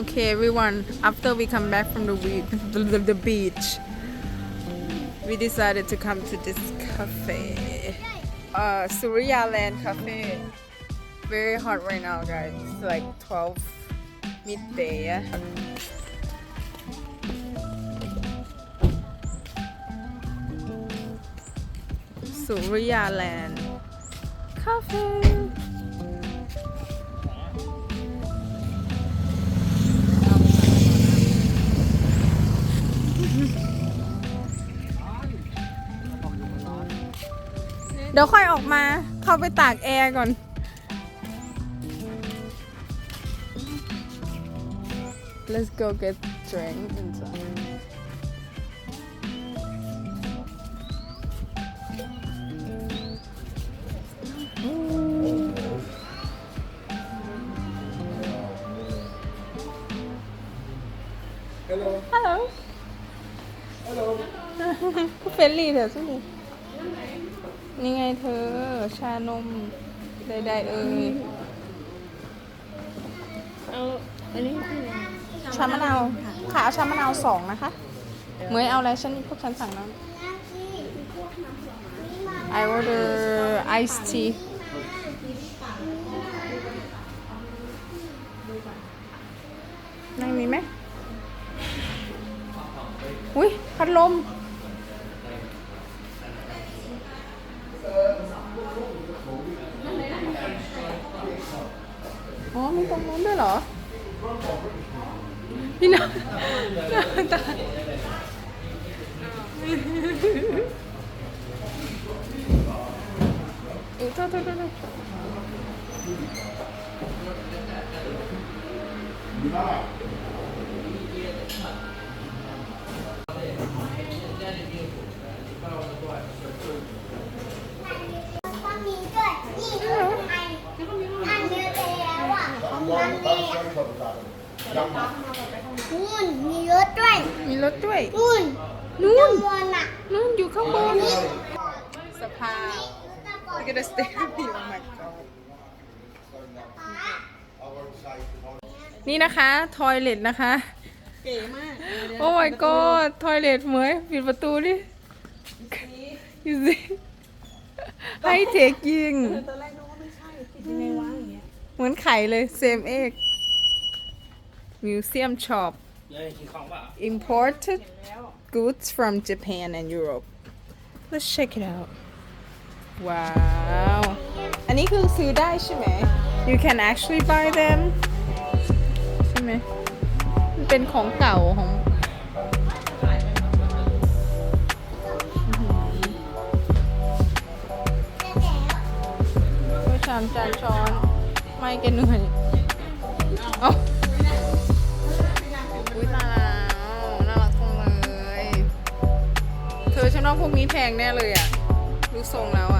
Okay, everyone. After we come back from the we- the, the, the beach, we decided to come to this cafe, uh, Surya Land Cafe. Very hot right now, guys. It's like 12 midday. yeah. Surya Land Cafe. ดี๋ยวค่อยออกมาเข้าไปตากแอร์ก่อน Let's go get drink inside. Hello. Hello. Hello. เฟรนลี่เถอะสิ นี่ไงเธอ ชานมใดๆเอ่ยเอาอันนี้คืออะไรชามะนาวค่ะเอาชามะนาวสองนะคะเหมยเอาอะไรฉันพวกฉันสั่งแล้ว I order iced tea นั่งมีไหม อุ้ยพัดลม มีตรงนู้นด้วยเหรอ พี่น้องตาเออโทษโทษโทษโทษก็มีด้วยนี่อันอันเดียวแล้วอะของมันเอง นู่นมีรถด้วยมีรถด้วย นู่นนู่นข้างบนอะนู่นอยู่ข้างบนนี่สภาพ Look at the stereo oh my god นี่นะคะทอยเล็ตนะคะ เก๋มากโอ้ my god ทอยเล็ตเหมยปิดประตูดิ you see ให้เทคยิงตอนแรกนึกว่าไม่ใช่คิดยังไงวะอย่างเงี้ยเหมือนไข่เลย same egg museum shop เฮ้ยกินของเปล่า imported แล้ว goods from Japan and Europe let's check it out ว้าว อันนี้คือซื้อได้ใช่ไหม you can actually buy them ใช่ไหมมันเป็นของเก่าของถ้วยชามจานช้อน ไม่แกเหนื่อยเอ้า ว่าพวกนี้แพงแน่เลยอะรู้ทรงแล้วอะ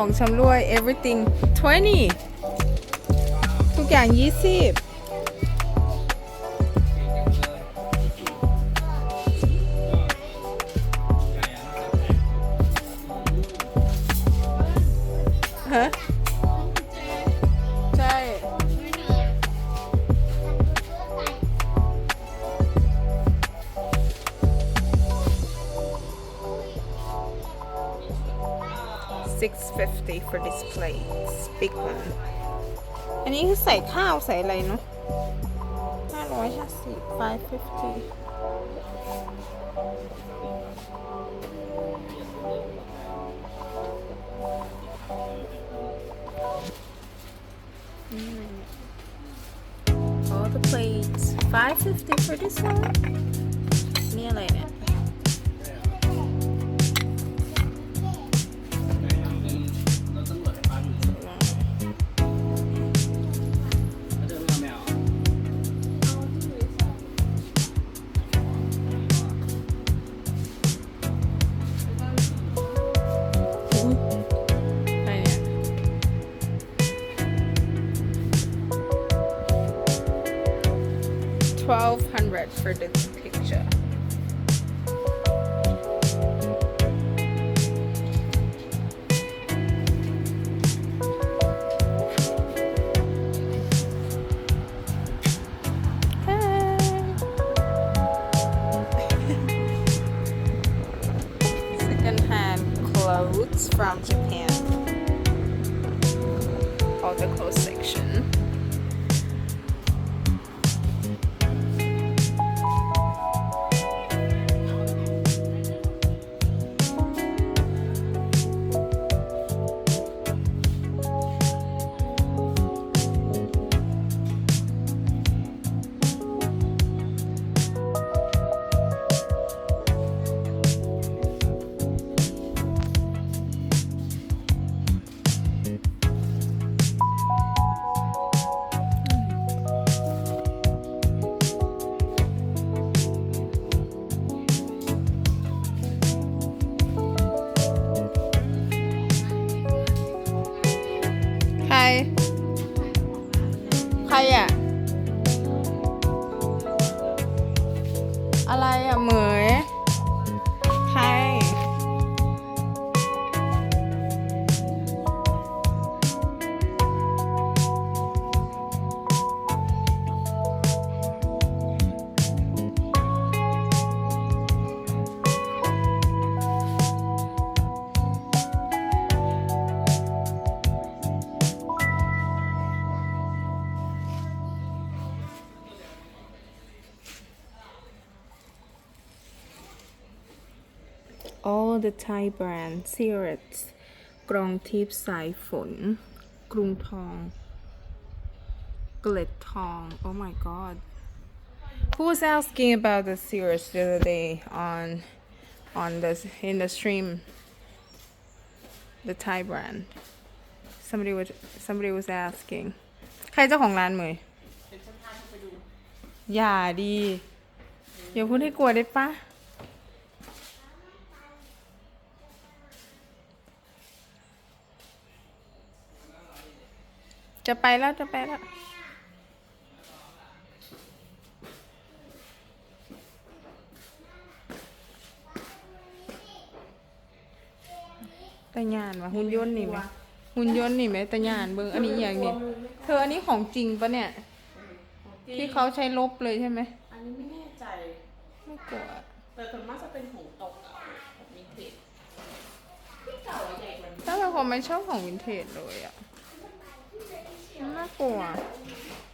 ของชำรวย everything 20 ทุกอย่าง 20 650 for this plate. Big one. อันนี้คือใส่ข้าวใส่อะไรเนาะ550 all the plates. 550 for this one. Redford 2010 the Thai brand cigarettes กรองทิพย์สายฝน กรุงทอง เกล็ดทอง oh my god who was asking about the cigarettes the other day on on the in the stream the Thai brand somebody was somebody was asking ใครเจ้าของร้านเหมยอย่าดี อย่าพูดให้กลัวได้ปะ จะไปแล้วจะไปแล้วตะยานวะหุ่นยนต์นี่ไหมหุ่นยนต์นี่ไหมตะยานเบิ้งอันนี้อย่างนี้เธออันนี้ของจริงปะเนี่ย ที่เขาใช้ลบเลยใช่ไหมอันนี้ไม่แน่ใจไม่กลัวแต่ส่วนมากจะเป็นของตกอะของวินเทจที่เก่าอะใหญ่กว่านี้ถ้าเป็นคนไม่ชอบของวินเทจเลยอะ このは。